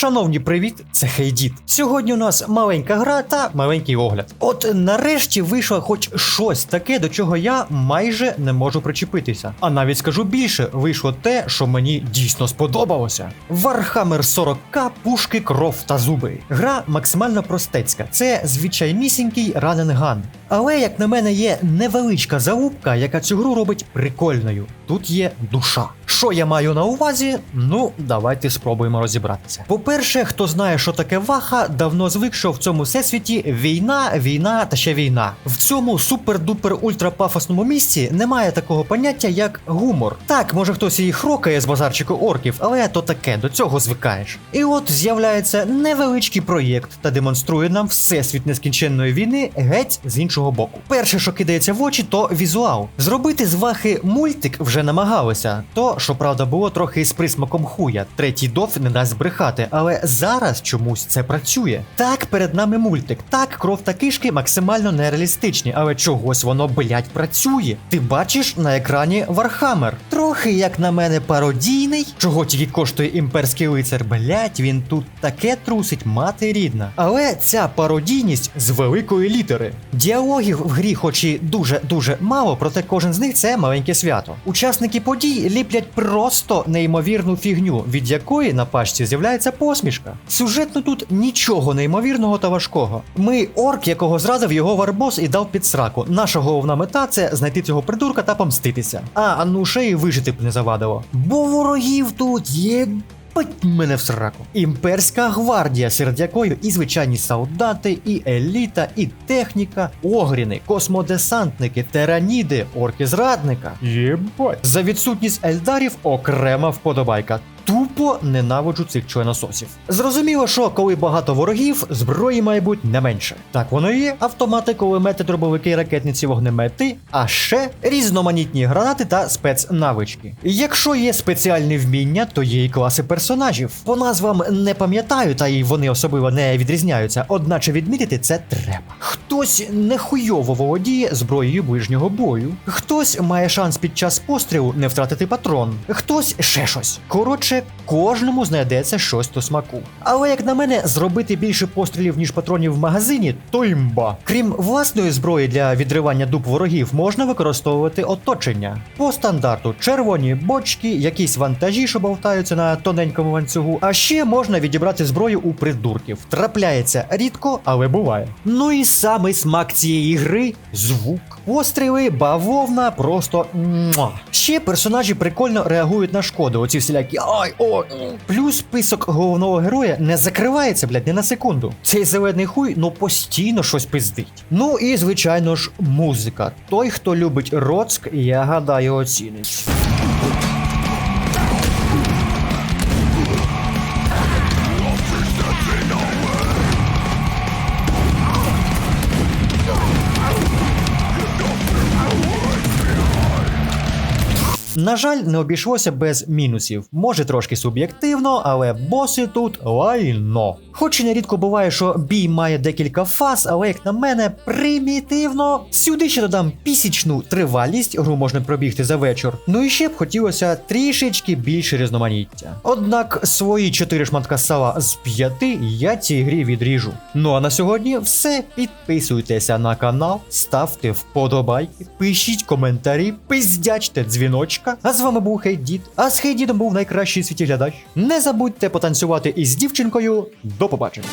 Шановні, привіт, це Хейдіт. Сьогодні у нас маленька гра та маленький огляд. От нарешті вийшло хоч щось таке, до чого я майже не можу причепитися. А навіть скажу більше, вийшло те, що мені дійсно сподобалося. Warhammer 40к, пушки, кров та зуби. Гра максимально простецька. Це звичайнісінький раненган. Але, як на мене, є невеличка залупка, яка цю гру робить прикольною. Тут є душа. Що я маю на увазі? Ну, давайте спробуємо розібратися. По-перше, хто знає, що таке ваха, давно звик, що в цьому всесвіті війна, війна та ще війна. В цьому супер-дупер ультрапафосному місці немає такого поняття, як гумор. Так, може хтось і хрокає з базарчику орків, але то таке, до цього звикаєш. І от з'являється невеличкий проєкт та демонструє нам всесвіт нескінченної війни геть з іншого боку. Перше, що кидається в очі, то візуал. Зробити з вахи мультик вже намагалися. То, що правда, було трохи з присмаком хуя. Третій дов не дасть брехати, але зараз чомусь це працює. Так, перед нами мультик. Так, кров та кишки максимально нереалістичні, але чогось воно, блять, працює. Ти бачиш на екрані Вархаммер. Трохи, як на мене, пародійний, чого тільки коштує імперський лицар. Блять, він тут таке трусить, мати рідна. Але ця пародійність з великої літери. Діалогів в грі, хоч і дуже дуже мало, проте кожен з них це маленьке свято. Учасники подій ліплять просто неймовірну фігню, від якої на пачці з'являється посмішка. Сюжетно тут нічого неймовірного та важкого. Ми орк, якого зрадив його варбос і дав під сраку. Наша головна мета це знайти цього придурка та помститися. А ну ще й вижити б не завадило. Бо ворогів тут є. Пать мене в сраку. Імперська гвардія, серед якої і звичайні солдати, і еліта, і техніка, огріни, космодесантники, тераніди, орки зрадника. Єбать. За відсутність ельдарів окрема вподобайка. Тупо ненавиджу цих членососів. Зрозуміло, що коли багато ворогів, зброї має бути не менше. Так воно є. Автомати, кулемети, дробовики, ракетниці, вогнемети, а ще різноманітні гранати та спецнавички. Якщо є спеціальні вміння, то є і класи персонажів. По назвам не пам'ятаю, та й вони особливо не відрізняються, одначе відмітити це треба. Хтось нехуйово володіє зброєю ближнього бою, хтось має шанс під час пострілу не втратити патрон, хтось ще щось. Коротше, кожному знайдеться щось до смаку. Але як на мене, зробити більше пострілів, ніж патронів в магазині, то імба. Крім власної зброї для відривання дуб ворогів, можна використовувати оточення. По стандарту червоні бочки, якісь вантажі, що болтаються на тоненькому ланцюгу, а ще можна відібрати зброю у придурків. Трапляється рідко, але буває. Ну і самий смак цієї гри звук. Постріли, бавовна, просто муа. Ще персонажі прикольно реагують на шкоду. Оці всілякі ай, о. Плюс список головного героя не закривається, блядь, не на секунду. Цей зелений хуй ну постійно щось пиздить. Ну і звичайно ж, музика. Той, хто любить Роцк, я гадаю, оцінить. На жаль, не обійшлося без мінусів. Може трошки суб'єктивно, але боси тут лайно. Хоч і нерідко буває, що бій має декілька фаз, але як на мене, примітивно. Сюди ще додам пісічну тривалість, гру можна пробігти за вечір. Ну і ще б хотілося трішечки більше різноманіття. Однак свої чотири шматка сала з п'яти я цій грі відріжу. Ну а на сьогодні все. Підписуйтеся на канал, ставте вподобайки, пишіть коментарі, пиздячте дзвіночка. А з вами був Хейдід. А з Хейдідом був найкращий світі глядач. Не забудьте потанцювати із дівчинкою. До побачення.